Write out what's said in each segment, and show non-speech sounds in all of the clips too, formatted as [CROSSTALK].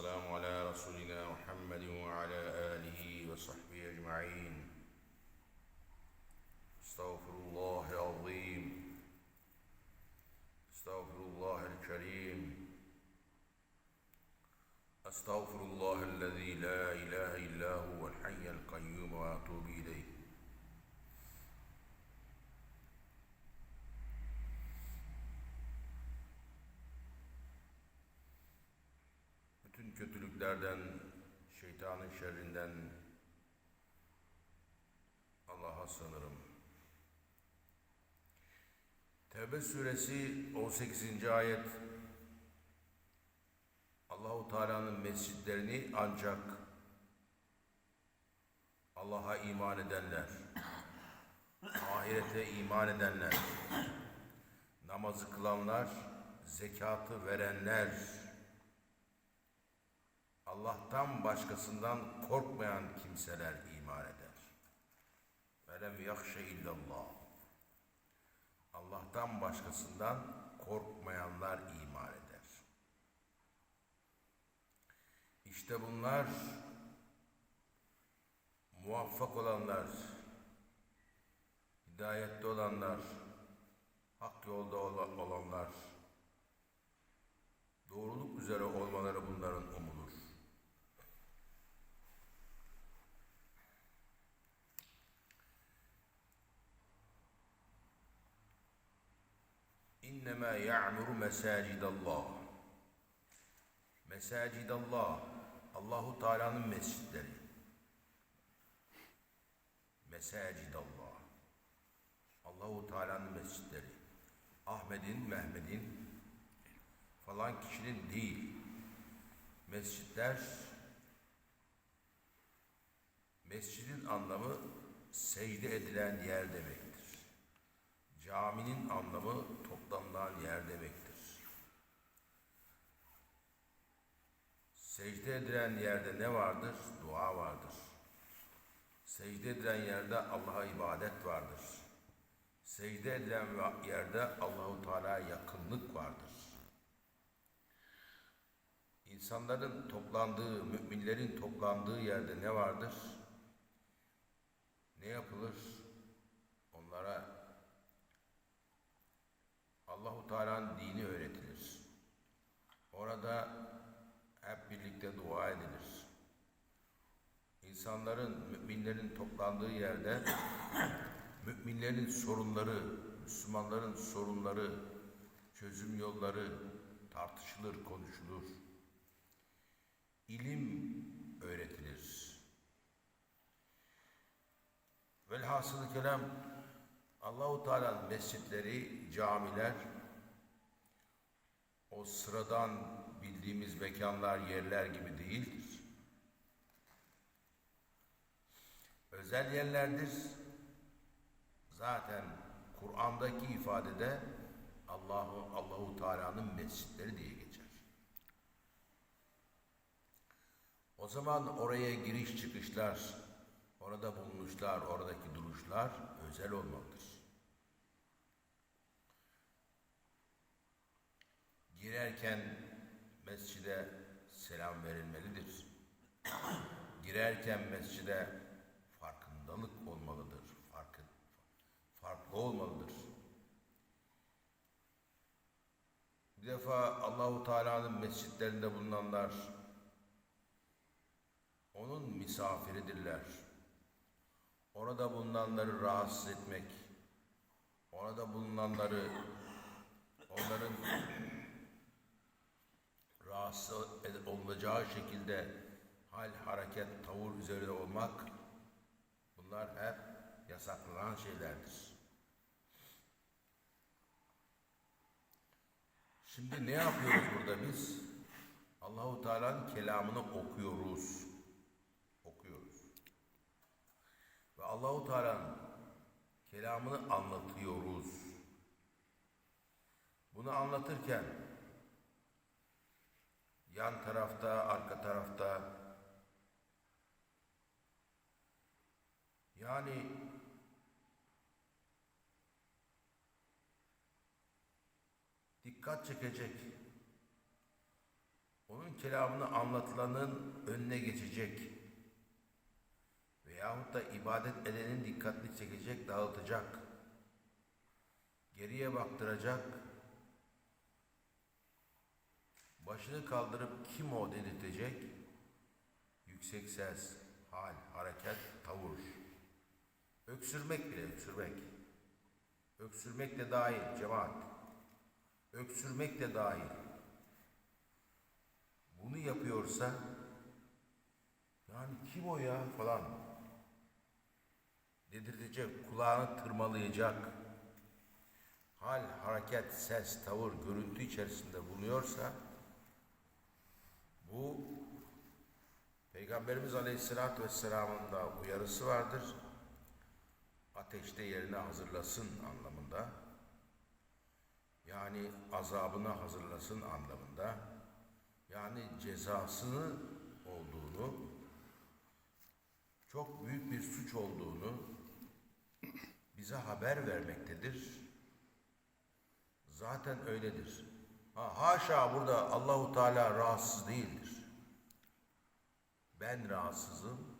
والسلام على kötülüklerden, şeytanın şerrinden Allah'a sığınırım. Tevbe suresi 18. ayet Allahu Teala'nın mescitlerini ancak Allah'a iman edenler, ahirete iman edenler, namazı kılanlar, zekatı verenler, Allah'tan başkasından korkmayan kimseler iman eder. Velem yakşe illallah. Allah'tan başkasından korkmayanlar iman eder. İşte bunlar muvaffak olanlar, hidayette olanlar, hak yolda ola- olanlar, doğruluk üzere olmaları bunların umudur. İnnemâ ya'muru mesâcidallah. Mesâcidallah, Allahu Teala'nın mescitleri. Mesâcidallah. Allahu Teala'nın mescitleri. Ahmet'in, Mehmet'in falan kişinin değil. Mescitler Mescidin anlamı secde edilen yer demektir. Caminin anlamı toplanılan yer demektir. Secde edilen yerde ne vardır? Dua vardır. Secde edilen yerde Allah'a ibadet vardır. Secde edilen yerde Allahu Teala yakınlık vardır. İnsanların toplandığı, müminlerin toplandığı yerde ne vardır? Ne yapılır? Onlara Allahu Teala'nın dini öğretilir. Orada hep birlikte dua edilir. İnsanların, müminlerin toplandığı yerde [COUGHS] müminlerin sorunları, Müslümanların sorunları, çözüm yolları tartışılır, konuşulur. İlim öğretilir. Velhasılı kelam Allahu Teala'nın mescitleri, camiler o sıradan bildiğimiz mekanlar, yerler gibi değildir. Özel yerlerdir. Zaten Kur'an'daki ifadede Allahu Allahu Teala'nın mescitleri diye geçer. O zaman oraya giriş çıkışlar, orada bulunuşlar, oradaki duruşlar özel olmalıdır. Girerken mescide selam verilmelidir. Girerken mescide farkındalık olmalıdır. Farkın, farklı olmalıdır. Bir defa Allahu Teala'nın mescitlerinde bulunanlar onun misafiridirler. Orada bulunanları rahatsız etmek, orada bulunanları onların rahatsız olunacağı şekilde hal, hareket, tavır üzerinde olmak bunlar hep yasaklanan şeylerdir. Şimdi ne yapıyoruz burada biz? Allahu Teala'nın kelamını okuyoruz. Okuyoruz. Ve Allahu Teala'nın kelamını anlatıyoruz. Bunu anlatırken yan tarafta, arka tarafta. Yani dikkat çekecek, onun kelamını anlatılanın önüne geçecek veyahut da ibadet edenin dikkatini çekecek, dağıtacak, geriye baktıracak, başını kaldırıp kim o dedirtecek, yüksek ses, hal, hareket, tavır, öksürmek bile öksürmek, öksürmek de dahil cemaat, öksürmek de dahil. Bunu yapıyorsa, yani kim o ya? falan. Dedirtecek, kulağını tırmalayacak, hal, hareket, ses, tavır, görüntü içerisinde bulunuyorsa, bu Peygamberimiz Aleyhisselatü Vesselam'ın da uyarısı vardır. Ateşte yerine hazırlasın anlamında. Yani azabını hazırlasın anlamında. Yani cezasını olduğunu, çok büyük bir suç olduğunu bize haber vermektedir. Zaten öyledir. Ha, haşa burada Allahu Teala rahatsız değildir. Ben rahatsızım.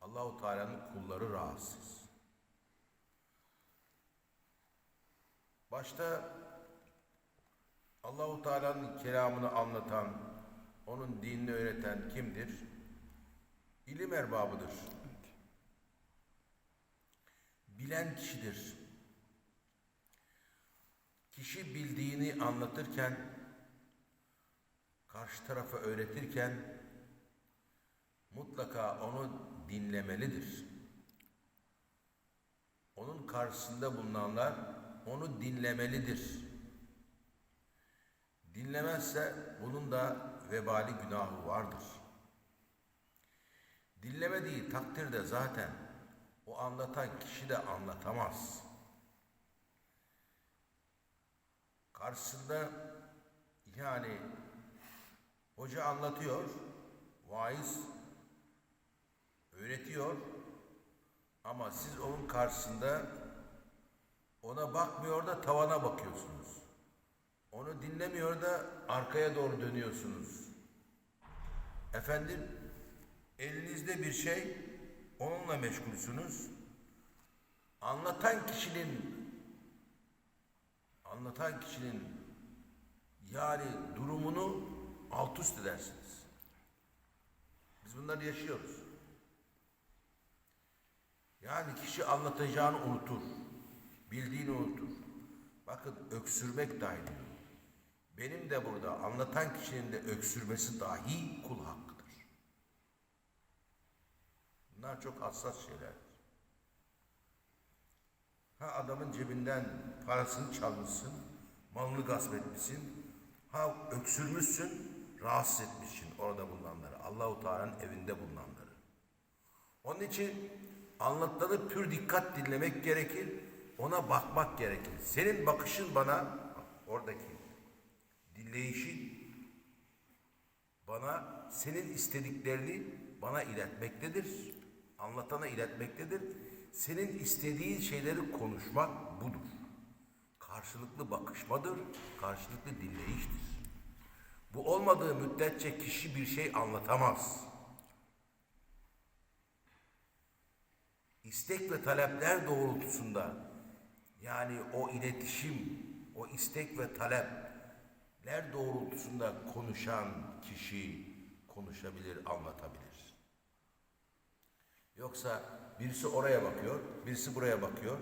Allahu Teala'nın kulları rahatsız. Başta Allahu Teala'nın kelamını anlatan, onun dinini öğreten kimdir? İlim erbabıdır. Bilen kişidir. Kişi bildiğini anlatırken, karşı tarafa öğretirken mutlaka onu dinlemelidir. Onun karşısında bulunanlar onu dinlemelidir. Dinlemezse bunun da vebali günahı vardır. Dinlemediği takdirde zaten o anlatan kişi de anlatamaz. Karşısında yani hoca anlatıyor, vaiz öğretiyor ama siz onun karşısında ona bakmıyor da tavana bakıyorsunuz. Onu dinlemiyor da arkaya doğru dönüyorsunuz. Efendim elinizde bir şey onunla meşgulsünüz. Anlatan kişinin anlatan kişinin yani durumunu alt üst edersiniz. Biz bunları yaşıyoruz. Yani kişi anlatacağını unutur. Bildiğini unutur. Bakın öksürmek dahil. Benim de burada anlatan kişinin de öksürmesi dahi kul hakkıdır. Bunlar çok hassas şeylerdir. Ha adamın cebinden parasını çalmışsın, malını gasp etmişsin, ha öksürmüşsün, rahatsız etmişsin orada bulunanları, Allahu Teala'nın evinde bulunanları. Onun için anlatılanı pür dikkat dinlemek gerekir, ona bakmak gerekir. Senin bakışın bana, oradaki dinleyişin bana senin istediklerini bana iletmektedir. Anlatana iletmektedir. Senin istediğin şeyleri konuşmak budur. Karşılıklı bakışmadır, karşılıklı dinleyiştir. Bu olmadığı müddetçe kişi bir şey anlatamaz. İstek ve talepler doğrultusunda yani o iletişim, o istek ve talepler doğrultusunda konuşan kişi konuşabilir, anlatabilir. Yoksa birisi oraya bakıyor, birisi buraya bakıyor.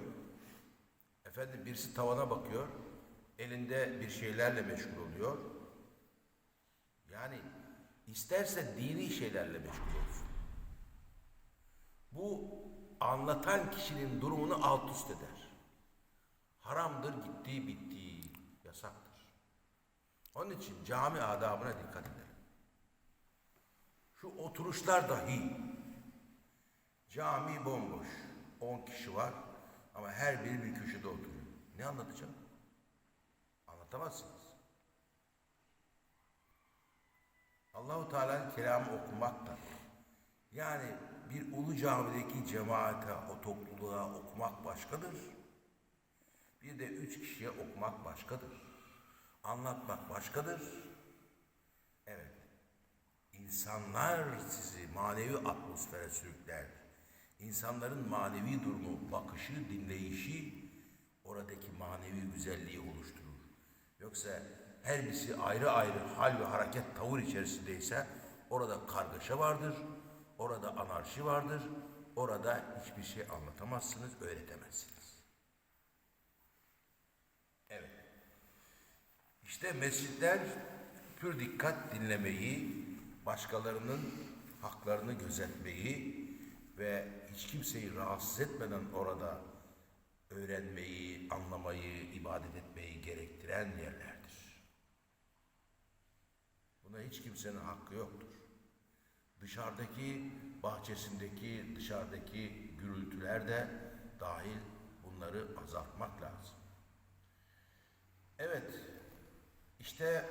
Efendim birisi tavana bakıyor, elinde bir şeylerle meşgul oluyor. Yani isterse dini şeylerle meşgul olsun. Bu anlatan kişinin durumunu alt üst eder. Haramdır gittiği bittiği yasaktır. Onun için cami adabına dikkat edelim. Şu oturuşlar dahi cami bomboş. 10 kişi var ama her biri bir köşede oturuyor. Ne anlatacağım? Anlatamazsınız. Allahu Teala'nın kelamı okumak da yani bir ulu camideki cemaate, o topluluğa okumak başkadır. Bir de üç kişiye okumak başkadır. Anlatmak başkadır. Evet. insanlar sizi manevi atmosfere sürükler. İnsanların manevi durumu, bakışı, dinleyişi oradaki manevi güzelliği oluşturur. Yoksa her birisi ayrı ayrı hal ve hareket tavır içerisindeyse orada kargaşa vardır, orada anarşi vardır, orada hiçbir şey anlatamazsınız, öğretemezsiniz. Evet. İşte mescitler pür dikkat dinlemeyi, başkalarının haklarını gözetmeyi ve hiç kimseyi rahatsız etmeden orada öğrenmeyi, anlamayı, ibadet etmeyi gerektiren yerlerdir. Buna hiç kimsenin hakkı yoktur. Dışarıdaki, bahçesindeki, dışarıdaki gürültüler de dahil bunları azaltmak lazım. Evet, işte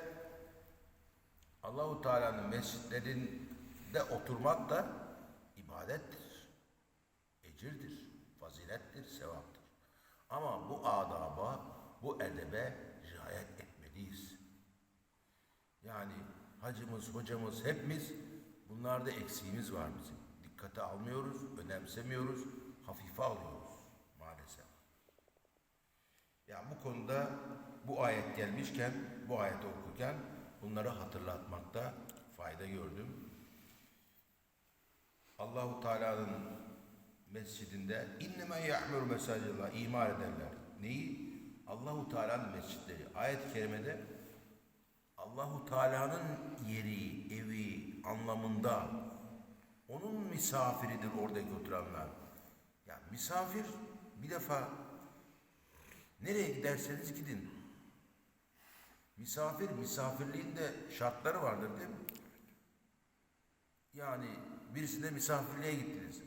Allahu Teala'nın mescitlerinde oturmak da ibadettir, ecirdir, fazilettir, sevaptır. Ama bu adaba, bu edebe riayet etmeliyiz. Yani hacımız, hocamız hepimiz bunlarda eksiğimiz var bizim. Dikkate almıyoruz, önemsemiyoruz, hafife alıyoruz maalesef. Yani bu konuda bu ayet gelmişken, bu ayeti okurken bunları hatırlatmakta fayda gördüm. Allahu Teala'nın mescidinde inneme ya'muru mesacillah imar ederler. Neyi? Allahu Teala'nın mescitleri. Ayet-i kerimede Allahu Teala'nın yeri, evi anlamında onun misafiridir oradaki oturanlar. Ya misafir bir defa nereye giderseniz gidin. Misafir, misafirliğin de şartları vardır değil mi? Yani birisine misafirliğe gittiniz.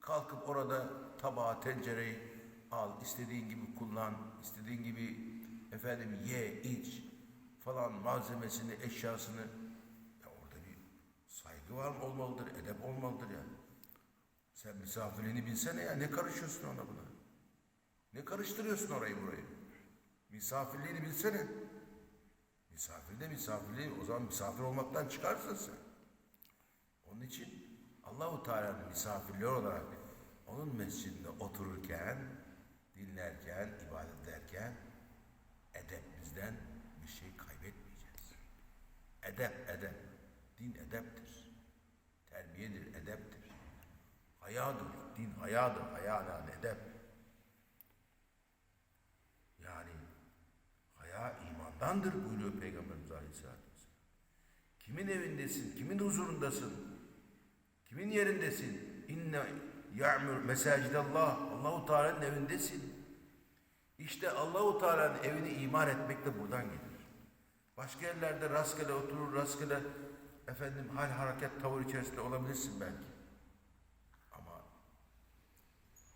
Kalkıp orada tabağı, tencereyi al, istediğin gibi kullan, istediğin gibi efendim ye, iç falan malzemesini, eşyasını. Ya orada bir saygı var mı olmalıdır, edep olmalıdır ya. Sen misafirliğini bilsene ya, ne karışıyorsun ona buna? Ne karıştırıyorsun orayı burayı? Misafirliğini bilsene. Misafir de misafirliği, o zaman misafir olmaktan çıkarsın sen. Onun için Allahu Teala'nın misafirliği olarak onun mescidinde otururken, dinlerken, ibadet ederken edep bizden. Edep, edep. Din edeptir. Terbiyedir, edeptir. Hayadır. Din hayadır. Haya yani edep. Yani haya imandandır buyuruyor Peygamberimiz Aleyhisselatü. Kimin evindesin? Kimin huzurundasın? Kimin yerindesin? İnne ya'mur mesacidallah. Allahu Teala'nın evindesin. İşte Allahu Teala'nın evini imar etmek de buradan gelir. Başka yerlerde rastgele oturur, rastgele efendim hal hareket tavır içerisinde olabilirsin belki. Ama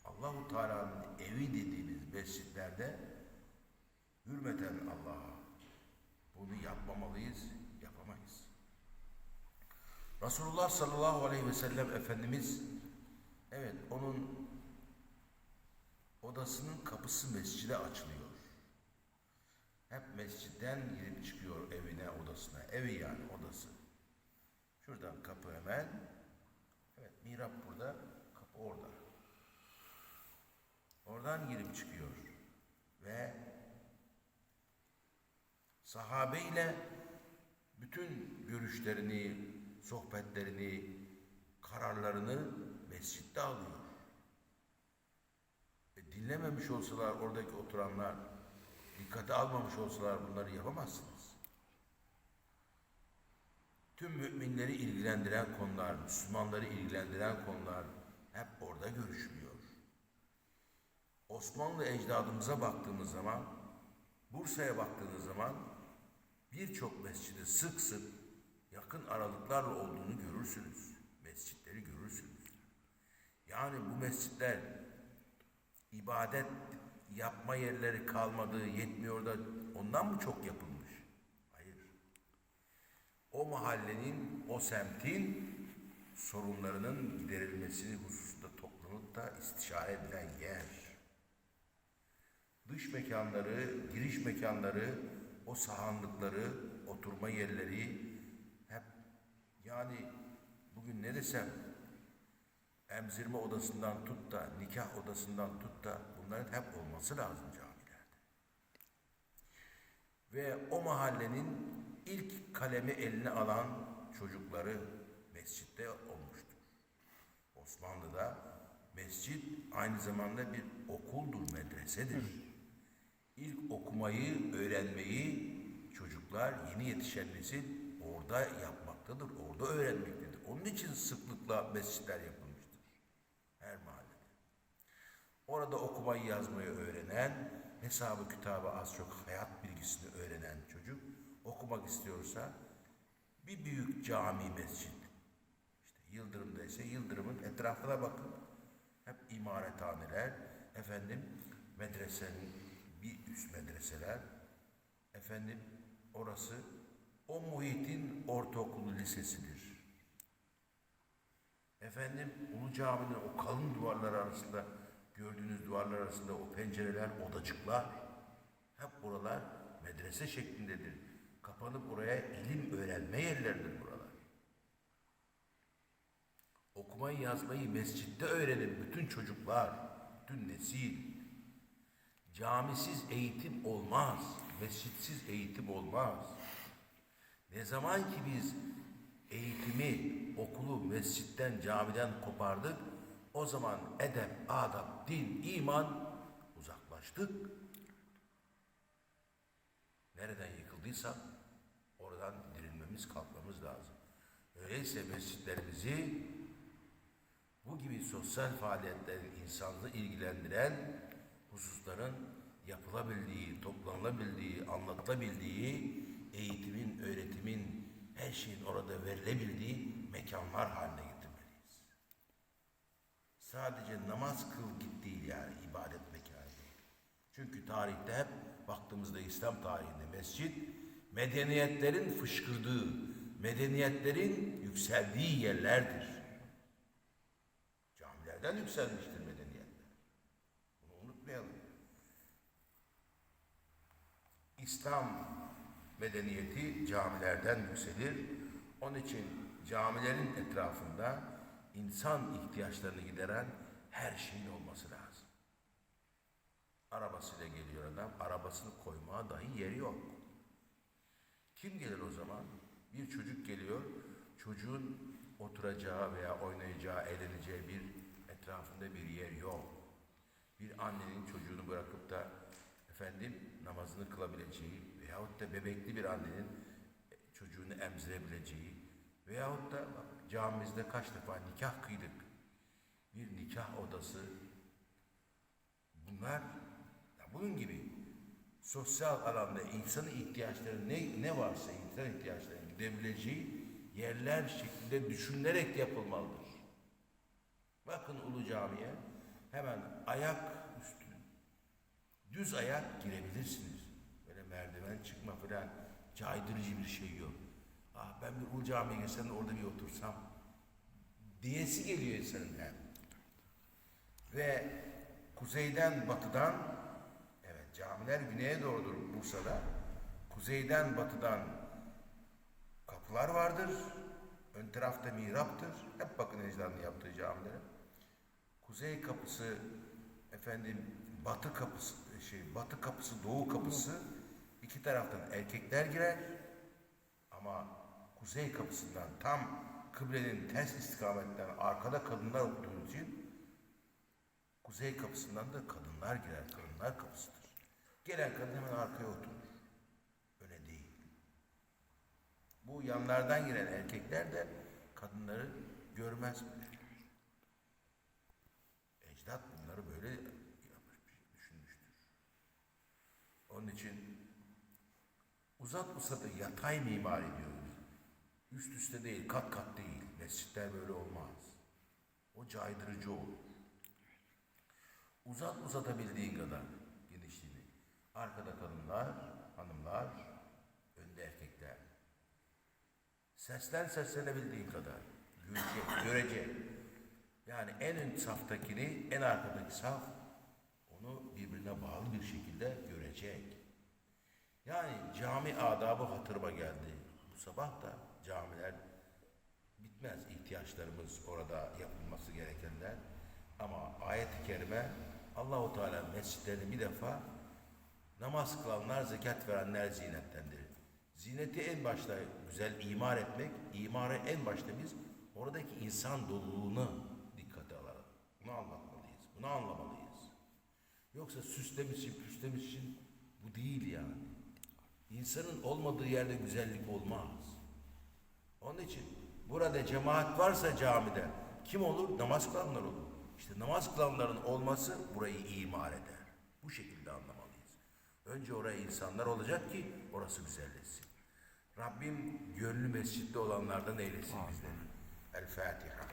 Allahu Teala'nın evi dediğimiz mescitlerde hürmeten Allah'a bunu yapmamalıyız, yapamayız. Resulullah sallallahu aleyhi ve sellem Efendimiz evet onun odasının kapısı mescide açılıyor. Hep mescitten girip çıkıyor evine, odasına. Evi yani odası. Şuradan kapı hemen. Evet mihrap burada, kapı orada. Oradan girip çıkıyor. Ve sahabeyle bütün görüşlerini, sohbetlerini, kararlarını mescitte alıyor. E, dinlememiş olsalar oradaki oturanlar, dikkate almamış olsalar bunları yapamazsınız. Tüm müminleri ilgilendiren konular, Müslümanları ilgilendiren konular hep orada görüşülüyor. Osmanlı ecdadımıza baktığımız zaman, Bursa'ya baktığınız zaman birçok mescidi sık sık yakın aralıklarla olduğunu görürsünüz. Mescitleri görürsünüz. Yani bu mescitler ibadet yapma yerleri kalmadığı yetmiyor da ondan mı çok yapılmış? Hayır. O mahallenin, o semtin sorunlarının giderilmesi hususunda toplanıp da istişare edilen yer. Dış mekanları, giriş mekanları, o sahanlıkları, oturma yerleri hep yani ne desem emzirme odasından tut da nikah odasından tut da bunların hep olması lazım camilerde. Ve o mahallenin ilk kalemi eline alan çocukları mescitte olmuştur. Osmanlı'da mescit aynı zamanda bir okuldur, medresedir. İlk okumayı, öğrenmeyi çocuklar, yeni yetişen nesil orada yapmaktadır, orada öğrenmektedir. Onun için sıklıkla mescitler yapılmıştır. Her mahallede. Orada okumayı yazmayı öğrenen, hesabı kitabı az çok hayat bilgisini öğrenen çocuk okumak istiyorsa bir büyük cami mescit. İşte Yıldırım'da ise Yıldırım'ın etrafına bakın. Hep imarethaneler, efendim medresenin bir üst medreseler, efendim orası o muhitin ortaokulu lisesidir. Efendim Ulu Cami'nin o kalın duvarlar arasında gördüğünüz duvarlar arasında o pencereler, odacıklar hep buralar medrese şeklindedir. Kapanıp oraya ilim öğrenme yerleridir buralar. Okumayı yazmayı mescitte öğrenin bütün çocuklar, bütün nesil. Camisiz eğitim olmaz, mescitsiz eğitim olmaz. Ne zaman ki biz eğitimi, okulu mescitten, camiden kopardık, o zaman edep, adap, din, iman uzaklaştık. Nereden yıkıldıysak oradan dirilmemiz, kalkmamız lazım. Öyleyse mescitlerimizi bu gibi sosyal faaliyetlerin insanlığı ilgilendiren hususların yapılabildiği, toplanılabildiği, anlatılabildiği, eğitimin, öğretimin, her şeyin orada verilebildiği mekanlar haline. Sadece namaz kıl git değil yani ibadet mekanı değil. Çünkü tarihte hep baktığımızda İslam tarihinde mescit medeniyetlerin fışkırdığı, medeniyetlerin yükseldiği yerlerdir. Camilerden yükselmiştir medeniyetler. Bunu unutmayalım. İslam medeniyeti camilerden yükselir. Onun için camilerin etrafında insan ihtiyaçlarını gideren her şeyin olması lazım. Arabasıyla geliyor adam, arabasını koymaya dahi yeri yok. Kim gelir o zaman? Bir çocuk geliyor, çocuğun oturacağı veya oynayacağı, eğleneceği bir etrafında bir yer yok. Bir annenin çocuğunu bırakıp da efendim namazını kılabileceği veyahut da bebekli bir annenin çocuğunu emzirebileceği veyahut da bak, camimizde kaç defa nikah kıydık. Bir nikah odası. Bunlar ya bunun gibi sosyal alanda insanın ihtiyaçları ne, ne varsa insan ihtiyaçlarının gidebileceği yerler şeklinde düşünülerek yapılmalıdır. Bakın Ulu Cami'ye hemen ayak üstü, düz ayak girebilirsiniz. Böyle merdiven çıkma falan caydırıcı bir şey yok. Ah ben bir Ulu Cami'ye gelsem orada bir otursam diyesi geliyor insanın hem. Ve kuzeyden batıdan evet camiler güneye doğrudur Bursa'da. Kuzeyden batıdan kapılar vardır. Ön tarafta mihraptır. Hep bakın ecdadın yaptığı camilere. Kuzey kapısı efendim batı kapısı şey batı kapısı doğu kapısı iki taraftan erkekler girer ama kuzey kapısından tam kıblenin ters istikametten arkada kadınlar olduğu için kuzey kapısından da kadınlar girer. Kadınlar kapısıdır. Gelen kadın hemen arkaya oturur. Öyle değil. Bu yanlardan giren erkekler de kadınları görmez bile. Ecdat bunları böyle düşünmüştür. Onun için uzat uzadı yatay mimari diyoruz. Üst üste değil, kat kat değil. Mescitler böyle olmaz. O caydırıcı olur. Uzat uzatabildiğin kadar genişliğini. Arkada kadınlar, hanımlar, önde erkekler. Seslen seslenebildiğin kadar. Görecek, [COUGHS] görecek. Yani en ön saftakini, en arkadaki saf onu birbirine bağlı bir şekilde görecek. Yani cami adabı hatırıma geldi. Bu sabah da camiler bitmez. ihtiyaç arkadaşlarımız orada yapılması gerekenler. Ama ayet-i kerime Allahu Teala mescitlerini bir defa namaz kılanlar, zekat verenler zinetlendirir. Zineti en başta güzel imar etmek, imarı en başta biz oradaki insan doluluğunu dikkate alalım. Bunu anlatmalıyız, bunu anlamalıyız. Yoksa süslemiş için, püslemiş için bu değil yani. İnsanın olmadığı yerde güzellik olmaz. Onun için burada cemaat varsa camide kim olur? Namaz kılanlar olur. İşte namaz kılanların olması burayı imar eder. Bu şekilde anlamalıyız. Önce oraya insanlar olacak ki orası güzelleşsin. Rabbim gönlü mescitte olanlardan eylesin bizleri. El Fatiha.